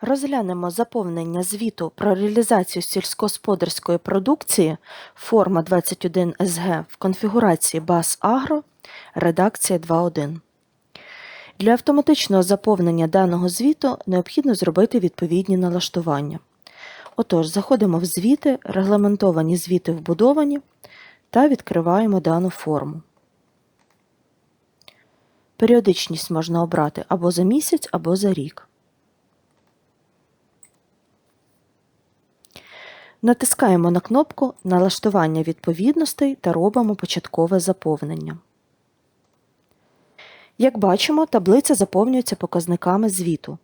Розглянемо заповнення звіту про реалізацію сільськогосподарської продукції форма 21 СГ в конфігурації БАС Агро, редакція 2.1. Для автоматичного заповнення даного звіту необхідно зробити відповідні налаштування. Отож, заходимо в звіти, регламентовані звіти вбудовані та відкриваємо дану форму. Періодичність можна обрати або за місяць, або за рік. Натискаємо на кнопку Налаштування відповідностей та робимо початкове заповнення. Як бачимо, таблиця заповнюється показниками звіту.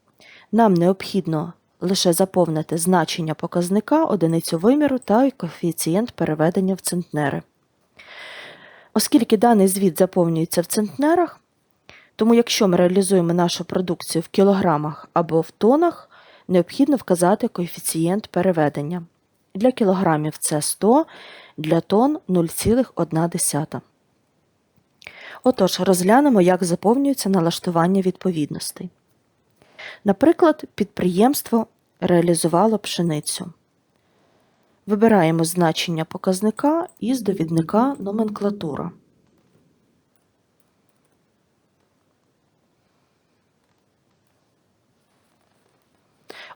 Нам необхідно лише заповнити значення показника, одиницю виміру та коефіцієнт переведення в центнери. Оскільки даний звіт заповнюється в центнерах, тому якщо ми реалізуємо нашу продукцію в кілограмах або в тонах, необхідно вказати коефіцієнт переведення. Для кілограмів це 100, для тонн 0,1. Отож, розглянемо, як заповнюється налаштування відповідностей. Наприклад, підприємство реалізувало пшеницю. Вибираємо значення показника із довідника номенклатура.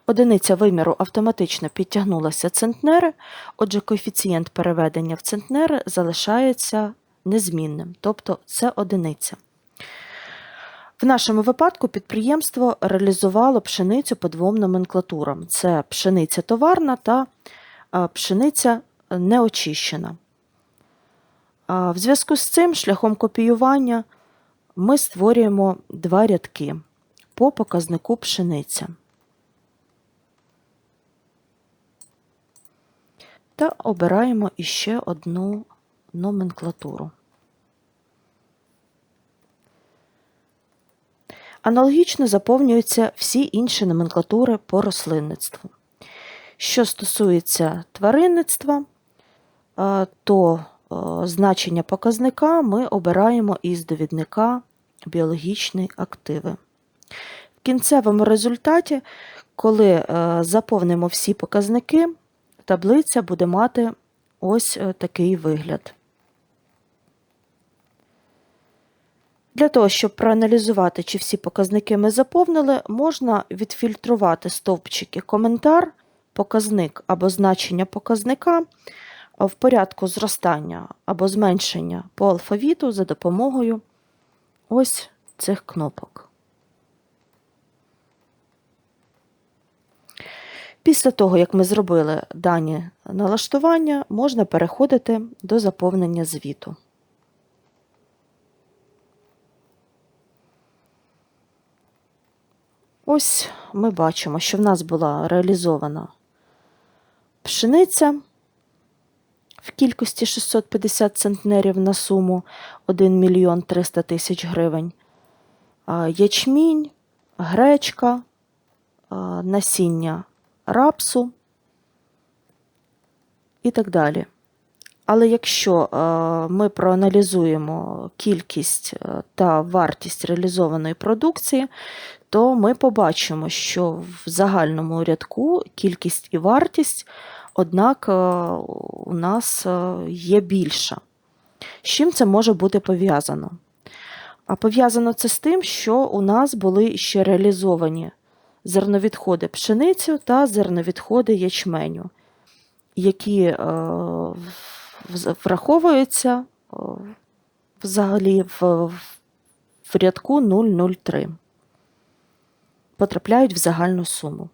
Одиниця виміру автоматично підтягнулася центнери, отже, коефіцієнт переведення в центнери залишається незмінним, тобто це одиниця. В нашому випадку підприємство реалізувало пшеницю по двом номенклатурам: це пшениця товарна та пшениця неочищена. В зв'язку з цим, шляхом копіювання, ми створюємо два рядки по показнику пшениця. Та обираємо іще одну номенклатуру. Аналогічно заповнюються всі інші номенклатури по рослинництву. Що стосується тваринництва, то значення показника ми обираємо із довідника біологічні активи. В кінцевому результаті, коли заповнимо всі показники, таблиця буде мати ось е, такий вигляд. Для того, щоб проаналізувати, чи всі показники ми заповнили, можна відфільтрувати стовпчики коментар, показник або значення показника в порядку зростання або зменшення по алфавіту за допомогою ось цих кнопок. Після того, як ми зробили дані налаштування, можна переходити до заповнення звіту. Ось ми бачимо, що в нас була реалізована пшениця в кількості 650 центнерів на суму 1 мільйон 300 тисяч гривень, ячмінь, гречка, насіння рапсу і так далі. Але якщо е, ми проаналізуємо кількість е, та вартість реалізованої продукції, то ми побачимо, що в загальному рядку кількість і вартість, однак, е, у нас є більша. З чим це може бути пов'язано? А пов'язано це з тим, що у нас були ще реалізовані зерновідходи пшеницю та зерновідходи ячменю, які е, враховуються е, взагалі в, рядку 003, потрапляють в загальну суму.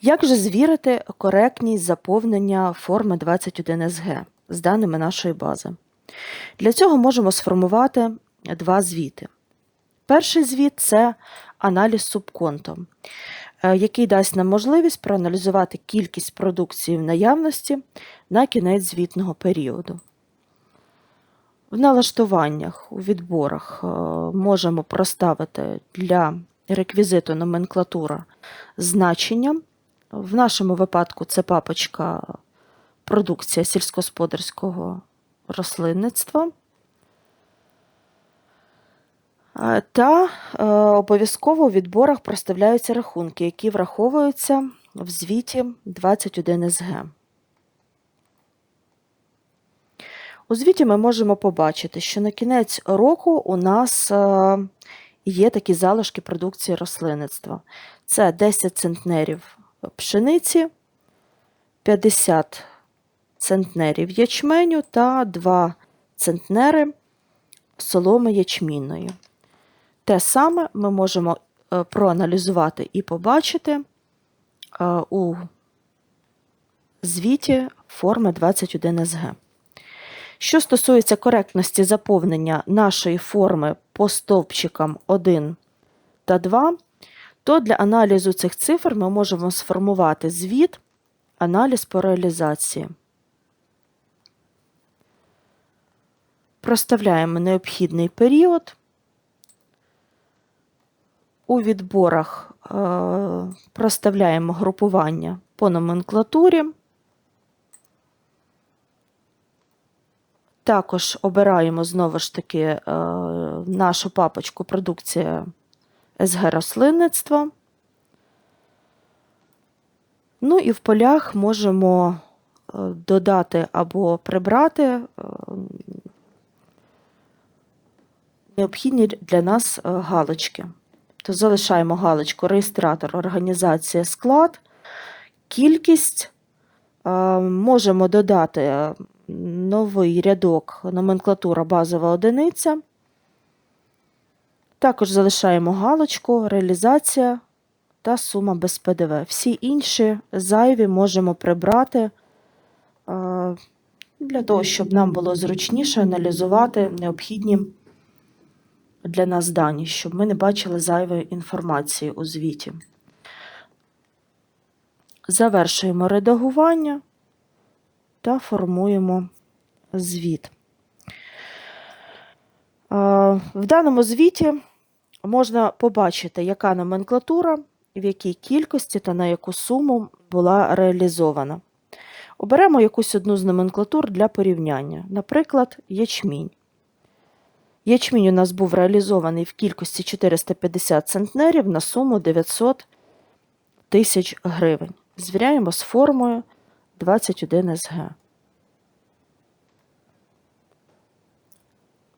Як же звірити коректність заповнення форми 21 СГ з даними нашої бази? Для цього можемо сформувати два звіти. Перший звіт це аналіз субконтом, е, який дасть нам можливість проаналізувати кількість продукції в наявності на кінець звітного періоду. В налаштуваннях у відборах е, можемо проставити для реквізиту номенклатура значення. В нашому випадку це папочка продукція сільськогосподарського рослинництва. Та е, обов'язково у відборах проставляються рахунки, які враховуються в звіті 21 СГ. У звіті ми можемо побачити, що на кінець року у нас е, є такі залишки продукції рослинництва. Це 10 центнерів пшениці, 50 центнерів ячменю та 2 центнери соломи ячмінної. Те саме ми можемо е, проаналізувати і побачити е, у звіті форми 21 СГ. Що стосується коректності заповнення нашої форми по стовпчикам 1 та 2, то для аналізу цих цифр ми можемо сформувати звіт, аналіз по реалізації. Проставляємо необхідний період. У відборах е, проставляємо групування по номенклатурі. Також обираємо знову ж таки е, нашу папочку продукція СГ рослинництва. Ну і в полях можемо е, додати або прибрати е, необхідні для нас е, галочки. То залишаємо галочку реєстратор, організація, склад, кількість. Е, Можемо додати е, новий рядок номенклатура базова одиниця. Також залишаємо галочку, реалізація та сума без ПДВ. Всі інші зайві можемо прибрати е, для того, щоб нам було зручніше аналізувати необхідні для нас дані, щоб ми не бачили зайвої інформації у звіті. Завершуємо редагування та формуємо звіт. В даному звіті можна побачити, яка номенклатура, в якій кількості та на яку суму була реалізована. Оберемо якусь одну з номенклатур для порівняння, наприклад, ячмінь. Ячмінь у нас був реалізований в кількості 450 центнерів на суму 900 тисяч гривень. Звіряємо з формою 21 СГ.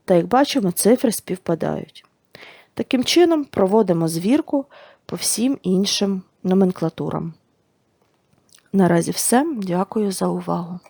Та як бачимо, цифри співпадають. Таким чином, проводимо звірку по всім іншим номенклатурам. Наразі все. Дякую за увагу.